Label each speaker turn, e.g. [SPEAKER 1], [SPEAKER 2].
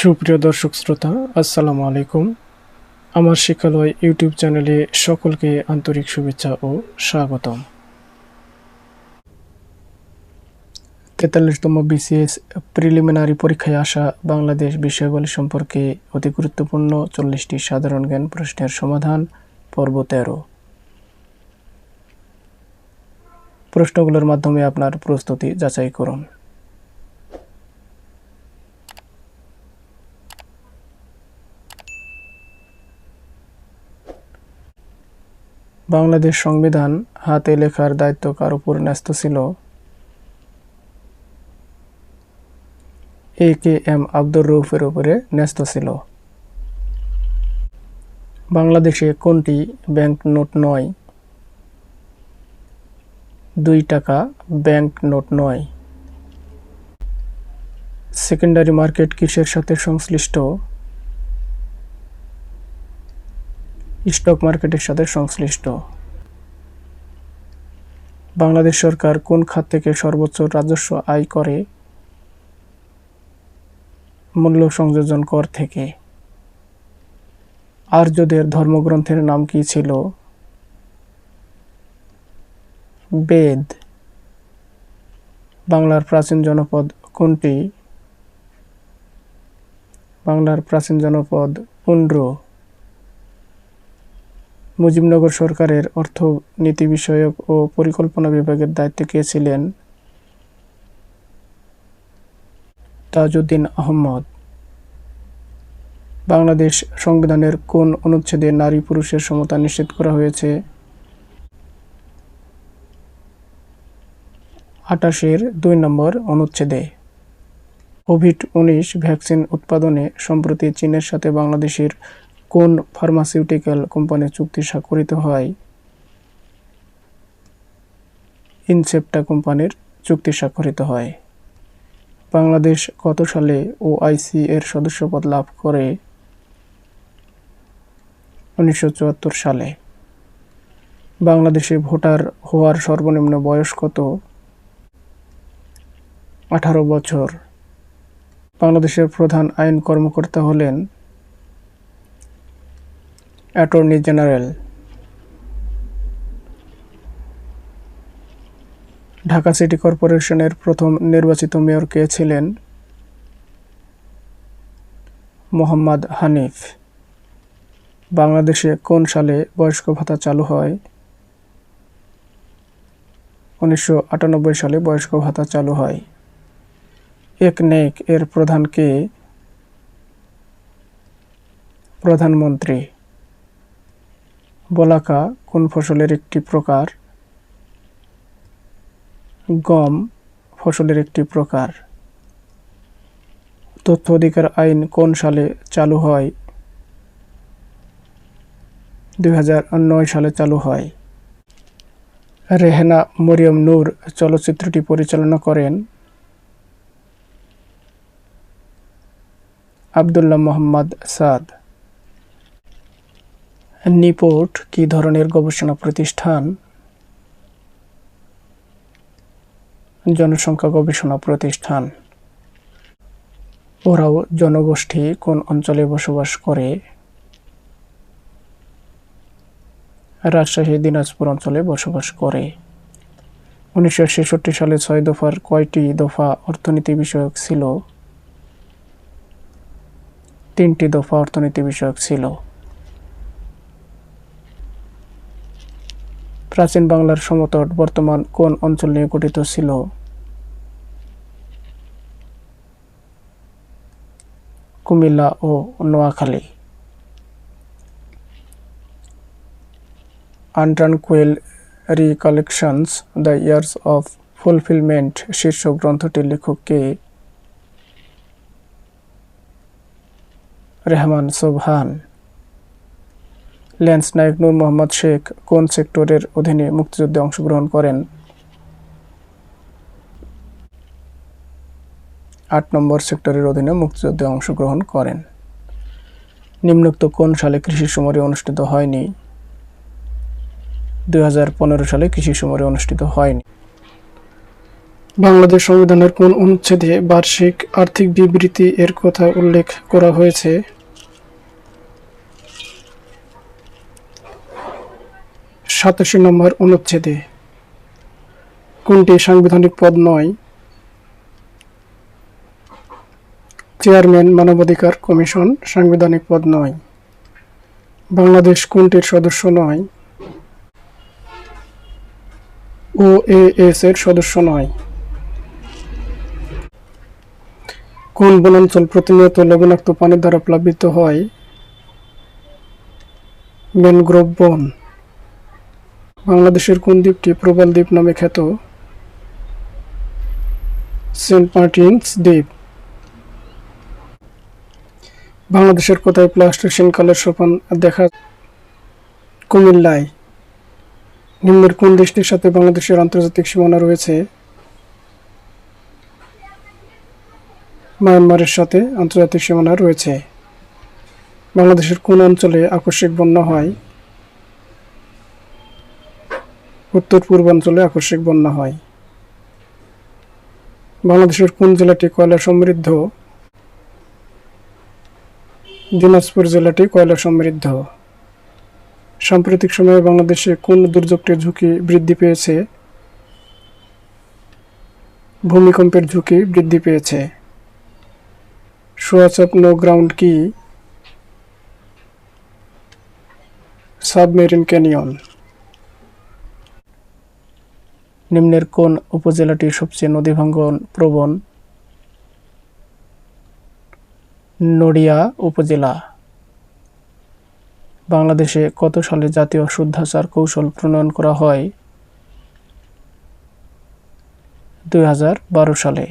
[SPEAKER 1] সুপ্রিয় দর্শক শ্রোতা, আসসালামু আলাইকুম। আমার শিক্ষালয় ইউটিউব চ্যানেলে সকলকে আন্তরিক শুভেচ্ছা ও স্বাগতম। তেতাল্লিশতম বিসিএস প্রিলিমিনারি পরীক্ষায় আসা বাংলাদেশ বিষয়গুলি সম্পর্কে অতি গুরুত্বপূর্ণ চল্লিশটি সাধারণ জ্ঞান প্রশ্নের সমাধান, পর্ব তেরো। প্রশ্নগুলোর মাধ্যমে আপনার প্রস্তুতি যাচাই করুন। বাংলাদেশ সংবিধান হাতে লেখার দায়িত্ব কার উপর ন্যস্ত ছিল? এ কে এম আব্দুর রৌফের উপরে ন্যস্ত ছিল। বাংলাদেশে কোনটি ব্যাংক নোট নয়? দুই টাকা ব্যাংক নোট নয়। সেকেন্ডারি মার্কেট কিসের সাথে সংশ্লিষ্ট? স্টক মার্কেটের সাথে সংশ্লিষ্ট। বাংলাদেশ সরকার কোন খাত থেকে সর্বোচ্চ রাজস্ব আয় করে? মূল্য সংযোজন কর থেকে। আর্যদের ধর্মগ্রন্থের নাম কি ছিল? বেদ। বাংলার প্রাচীন জনপদ কোনটি? বাংলার প্রাচীন জনপদ পুন্ড্র মুজিবনগর সরকারের অর্থনীতি বিষয়ক ও পরিকল্পনা বিভাগের দায়িত্বে কে ছিলেন? তাজউদ্দিন আহমদ। বাংলাদেশ সংবিধানের কোন অনুচ্ছেদে নারী পুরুষের সমতা নিশ্চিত করা হয়েছে? আটাশের দুই নম্বর অনুচ্ছেদে। কোভিড উনিশ ভ্যাকসিন উৎপাদনে সম্প্রতি চীনের সাথে বাংলাদেশের কোন ফার্মাসিউটিক্যাল কোম্পানি চুক্তি স্বাক্ষরিত হয়? ইনসেপ্টা কোম্পানির চুক্তি স্বাক্ষরিত হয়। বাংলাদেশ কত সালে ওআইসি এর সদস্যপদ লাভ করে? উনিশশো চুয়াত্তর সালে। বাংলাদেশে ভোটার হওয়ার সর্বনিম্ন বয়স কত? আঠারো বছর। বাংলাদেশের প্রধান আইন কর্মকর্তা হলেন অ্যাটর্নি জেনারেল। ঢাকা সিটি কর্পোরেশনের প্রথম নির্বাচিত মেয়র কে ছিলেন? মোহাম্মদ হানিফ। বাংলাদেশে কোন সালে বয়স্ক ভাতা চালু হয়? উনিশশো আটানব্বই সালে বয়স্ক ভাতা চালু হয়। একনেক এর প্রধান কে? প্রধানমন্ত্রী। বলাকা কোন ফসলের একটি প্রকার? গম ফসলের একটি প্রকার। তথ্য অধিকার আইন কোন সালে চালু হয়? দু হাজার নয় সালে চালু হয়। রেহেনা মরিয়ম নূর চলচ্চিত্রটি পরিচালনা করেন আবদুল্লাহ মোহাম্মদ সাদ। নিপোর্ট কি ধরনের গবেষণা প্রতিষ্ঠান? জনসংখ্যা গবেষণা প্রতিষ্ঠান। ওরাও জনগোষ্ঠী কোন অঞ্চলে বসবাস করে? রাজশাহী, দিনাজপুর অঞ্চলে বসবাস করে। উনিশশো ছেষট্টি সালে ছয় দফার কয়টি দফা অর্থনীতি বিষয়ক ছিল? তিনটি দফা অর্থনীতি বিষয়ক ছিল। প্রাচীন বাংলার সমতট বর্তমান কোন অঞ্চল নিয়ে গঠিত ছিল? কুমিল্লা ও Noakhali. Untranquil recollections, the years of fulfilment শীর্ষক গ্রন্থটির লেখক কে? রেহমান সোবহান। ল্যান্স নায়ক নূর মোহাম্মদ শেখ কোন সেক্টরের অধীনে মুক্তিযুদ্ধে অংশগ্রহণ করেন? আট নম্বর সেক্টরের অধীনে মুক্তিযুদ্ধে অংশগ্রহণ করেন। নিম্নোক্ত কোন সালে কৃষি সমরে অনুষ্ঠিত হয়নি? দু হাজার পনেরো সালে কৃষি সমরে অনুষ্ঠিত হয়নি। বাংলাদেশ সংবিধানের কোন অনুচ্ছেদে বার্ষিক আর্থিক বিবৃতি এর কথা উল্লেখ করা হয়েছে? সাতাশি নম্বর অনুচ্ছেদে। কোনটি সাংবিধানিক পদ নয়? চেয়ারম্যান, মানবাধিকার কমিশন, সাংবিধানিক পদ নয়। বাংলাদেশ কোনটির সদস্য নয়? ও এস এর সদস্য নয়। কোন বনাঞ্চল প্রতিনিয়ত লবণাক্ত পানির দ্বারা প্লাবিত হয়? ম্যানগ্রোভ বন। বাংলাদেশের কোন দ্বীপটি প্রবাল দ্বীপ নামে খ্যাত? সেন্ট মার্টিনস দ্বীপ। বাংলাদেশের কোথায় প্লাস্টোসিন কালের সোপান দেখা কুমিল্লায়? নিম্নের কোন দেশটির সাথে বাংলাদেশের আন্তর্জাতিক সীমানা রয়েছে? মায়ানমারের সাথে আন্তর্জাতিক সীমানা রয়েছে। বাংলাদেশের কোন অঞ্চলে আকস্মিক বন্যা হয়? উত্তর পূর্বাঞ্চলে আকস্মিক বন্যা হয়। বাংলাদেশের কোন জেলাটি কয়লা সমৃদ্ধ? দিনাজপুর জেলাটি কয়লা সমৃদ্ধ? সাম্প্রতিক সময়ে বাংলাদেশে কোন দুর্যোগটির ঝুঁকি বৃদ্ধি পেয়েছে? ভূমিকম্পের ঝুঁকি বৃদ্ধি পেয়েছে। সোয়াচাপ নো গ্রাউন্ড কি? Submarine canyon. নিম্নের কোন উপজেলাটি সবচেয়ে নদী ভাঙ্গন প্রবণ? নড়িয়া উপজেলা। বাংলাদেশে কত সালে জাতীয় শুদ্ধাচার কৌশল প্রণয়ন করা হয়? দু হাজার বারো সালে।